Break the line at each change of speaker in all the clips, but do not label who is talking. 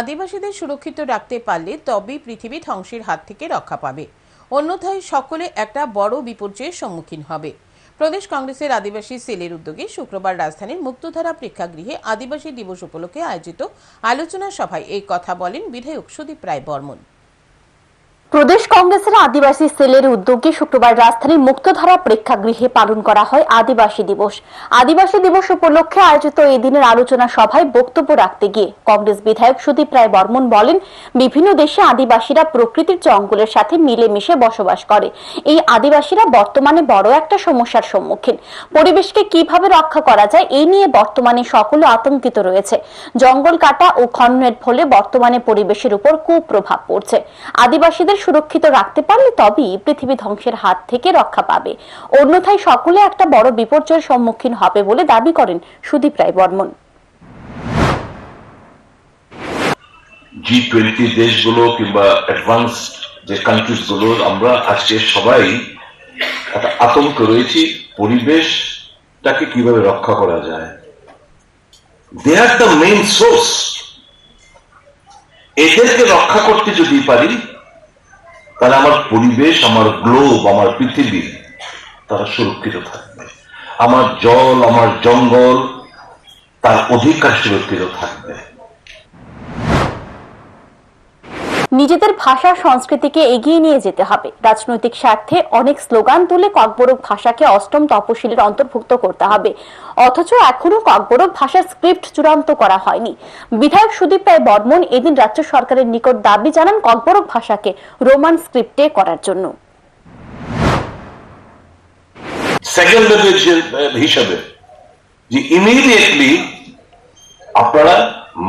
আদিবাসীদের সুরক্ষিত রাখতে পারলে তবেই পৃথিবী ধ্বংসের হাত থেকে রক্ষা পাবে। অন্যথায় সকলে একটা বড় বিপর্যয়ের সম্মুখীন হবে। প্রদেশ কংগ্রেসের আদিবাসী সেলের উদ্যোগে শুক্রবার রাজধানীর মুক্তধারা প্রেক্ষাগৃহে আদিবাসী দিবস উপলক্ষে আয়োজিত আলোচনা সভায় এই কথা বলেন বিধায়ক সুদীপ রায় বর্মন।
প্রদেশ কংগ্রেসের আদিবাসী সেলের উদ্যোগে শুক্রবার রাজধানীর মুক্তধারা প্রেক্ষাগৃহে পালন করা হয় আদিবাসী দিবস। আদিবাসী দিবস উপলক্ষে আয়োজিত এই দিনের আলোচনা সভায় বক্তব্য রাখতে গিয়ে কংগ্রেস বিধায়ক সুদীপ রায় বর্মন বলেন, বিভিন্ন দেশে আদিবাসীরা প্রকৃতির জঙ্গলের সাথে মিলেমিশে বসবাস করে। এই আদিবাসীরা বর্তমানে বড় একটা সমস্যার সম্মুখীন। পরিবেশকে কীভাবে রক্ষা করা যায় এই নিয়ে বর্তমানে সকলে আতঙ্কিত রয়েছে। জঙ্গল কাটা ও খননের ফলে বর্তমানে পরিবেশের উপর কুপ্রভাব পড়ছে। আদিবাসীদের সুরক্ষিত রাখতে পারলে তবেই পৃথিবী ধ্বংসের হাত থেকে রক্ষা পাবে। অন্যথায় সকলে একটা বড় বিপর্যয়ের সম্মুখীন হবে বলে দাবি করেন সুদীপ রায় বর্মন।
জি টোয়েন্টি দেশগুলো কিংবা অ্যাডভান্স যে কান্ট্রিজগুলো, আমরা আজকে সবাই একটা আতঙ্ক রয়েছি পরিবেশটাকে কীভাবে রক্ষা করা যায়। They are the main source এদেরকে রক্ষা করতে যদি পারি তাহলে আমার পরিবেশ, আমার গ্লোব আমার পৃথিবী, তারা সুরক্ষিত থাকবে। আমার জল, আমার জঙ্গল, তার অধিকার সুরক্ষিত থাকবে।
নিজেদের ভাষা সংস্কৃতিকে এগিয়ে নিয়ে যেতে হবে। রাজনৈতিক স্বার্থে অনেক স্লোগান তুলে ককবরক ভাষাকে অষ্টম তপশিলের অন্তর্ভুক্ত করতে হবে। অথচ এখনও ককবরক ভাষার স্ক্রিপ্ট চূড়ান্ত করা হয়নি। বিধায়ক সুদীপ রায় বর্মন এদিন রাজ্য সরকারের নিকট দাবি জানান ককবরক ভাষাকে রোমান স্ক্রিপ্টে করার জন্য।
সেকেন্ড ল্যাঙ্গুয়েজ হিসাবে যে ইমিডিয়েটলি আপনারা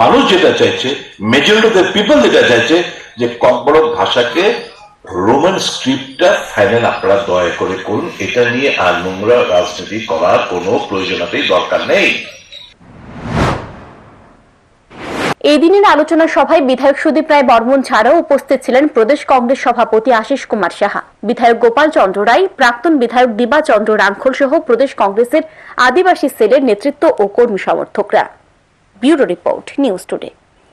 মানুষ যেটা চাইছে মেজরিটি অফ দ্য পিপল যেটা চাইছে যে ককবরক ভাষাকে রোমান স্ক্রিপ্টটা ফাইনাল আপনারা দয়া করে করুন। এটা নিয়ে আর নোংরা রাজনীতি করার কোনো প্রয়োজনীয়তাই দরকার নেই।
এই দিনের আলোচনা সভায় বিধায়ক সুদীপ রায় বর্মন ছাড়াও উপস্থিত ছিলেন প্রদেশ কংগ্রেস সভাপতি আশিস কুমার সাহা। বিধায়ক গোপাল চন্দ্র রায়, প্রাক্তন বিধায়ক দিবা চন্দ্র রাঙ্খল সহ প্রদেশ কংগ্রেসের আদিবাসী সেলের নেতৃত্ব ও কর্মী সমর্থকরা। Bureau report, news today.